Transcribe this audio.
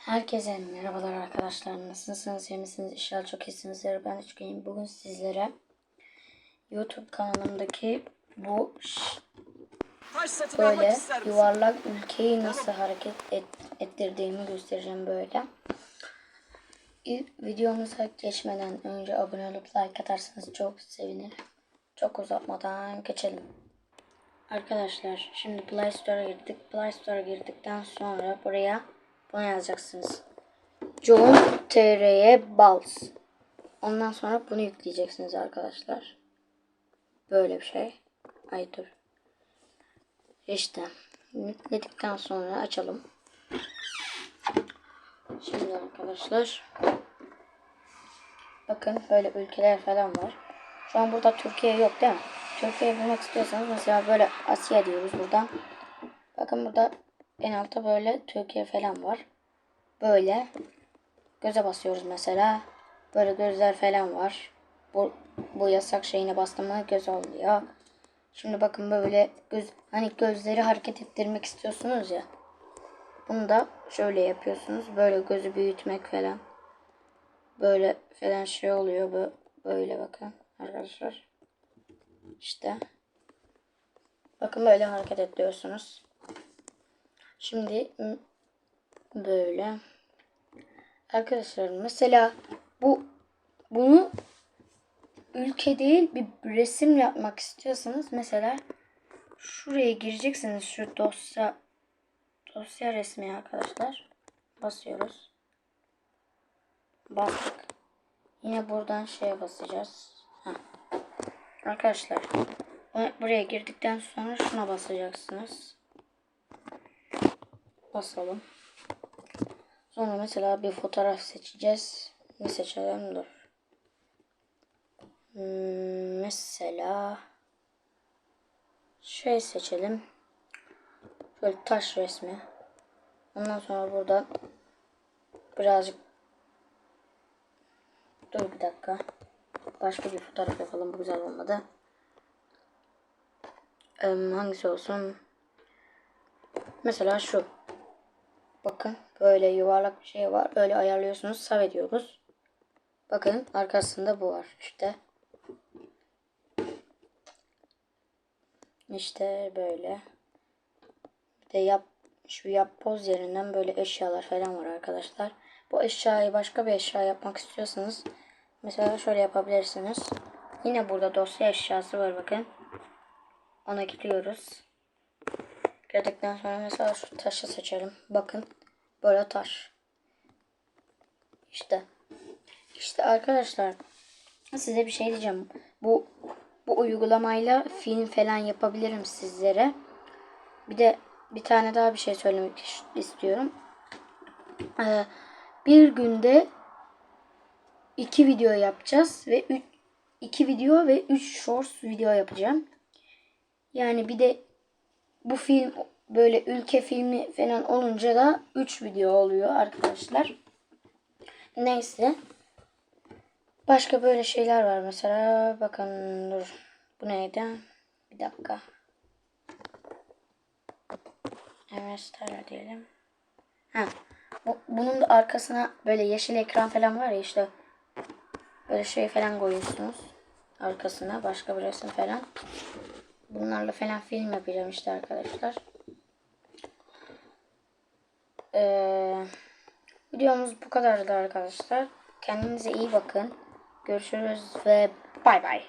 Herkese merhabalar arkadaşlar. Nasılsınız? iyi misiniz? İnşallah çok iyisinizdir. Ben Üçgen'im. Bugün sizlere YouTube kanalımdaki bu böyle yuvarlak ülkeyi nasıl hareket et, ettirdiğimi göstereceğim böyle. İlk videomuza geçmeden önce abone olup like atarsanız çok sevinirim. Çok uzatmadan geçelim. Arkadaşlar şimdi Play Store'a girdik. Play Store'a girdikten sonra buraya bunu yazacaksınız. John TR'ye Bals. Ondan sonra bunu yükleyeceksiniz arkadaşlar. Böyle bir şey. Ay dur. İşte yükledikten sonra açalım. Şimdi arkadaşlar bakın böyle ülkeler falan var. Şu an burada Türkiye yok değil mi? Türkiye bulmak istiyorsanız mesela böyle Asya diyoruz buradan. Bakın burada en altta böyle Türkiye falan var. Böyle göze basıyoruz mesela. Böyle gözler falan var. Bu, bu yasak şeyine bastığımda göz oluyor. Şimdi bakın böyle göz hani gözleri hareket ettirmek istiyorsunuz ya. Bunu da şöyle yapıyorsunuz. Böyle gözü büyütmek falan. Böyle falan şey oluyor. Bö- Böyle bakın arkadaşlar. İşte. Bakın böyle hareket ediyorsunuz. Şimdi böyle. Arkadaşlar mesela bu bunu ülke değil bir resim yapmak istiyorsanız mesela şuraya gireceksiniz şu dosya dosya resmi arkadaşlar. Basıyoruz. Bastık. Yine buradan şeye basacağız. Heh. Arkadaşlar bu- buraya girdikten sonra şuna basacaksınız. Basalım. Sonra mesela bir fotoğraf seçeceğiz. Ne seçelim? Dur. Hmm, mesela şey seçelim. Şöyle taş resmi. Ondan sonra burada birazcık dur bir dakika. Başka bir fotoğraf yapalım. Bu güzel olmadı. Ee, hangisi olsun? Mesela şu. Bakın böyle yuvarlak bir şey var. Öyle ayarlıyorsunuz. Sav ediyoruz. Bakın arkasında bu var. İşte. İşte böyle. Bir de yap şu yap poz yerinden böyle eşyalar falan var arkadaşlar. Bu eşyayı başka bir eşya yapmak istiyorsanız mesela şöyle yapabilirsiniz. Yine burada dosya eşyası var bakın. Ona gidiyoruz. Girdikten sonra mesela şu taşı seçelim. Bakın böyle taş. İşte. İşte arkadaşlar size bir şey diyeceğim. Bu bu uygulamayla film falan yapabilirim sizlere. Bir de bir tane daha bir şey söylemek istiyorum. Ee, bir günde iki video yapacağız ve üç, iki video ve üç shorts video yapacağım. Yani bir de bu film böyle ülke filmi falan olunca da 3 video oluyor arkadaşlar. Neyse. Başka böyle şeyler var mesela. Bakın dur. Bu neydi? Bir dakika. Evet Stara diyelim. Ha. Bu, bunun da arkasına böyle yeşil ekran falan var ya işte. Böyle şey falan koyuyorsunuz. Arkasına başka bir resim falan. Bunlarla falan film yapacağım işte arkadaşlar. Ee, videomuz bu kadardı arkadaşlar. Kendinize iyi bakın. Görüşürüz ve bay bay.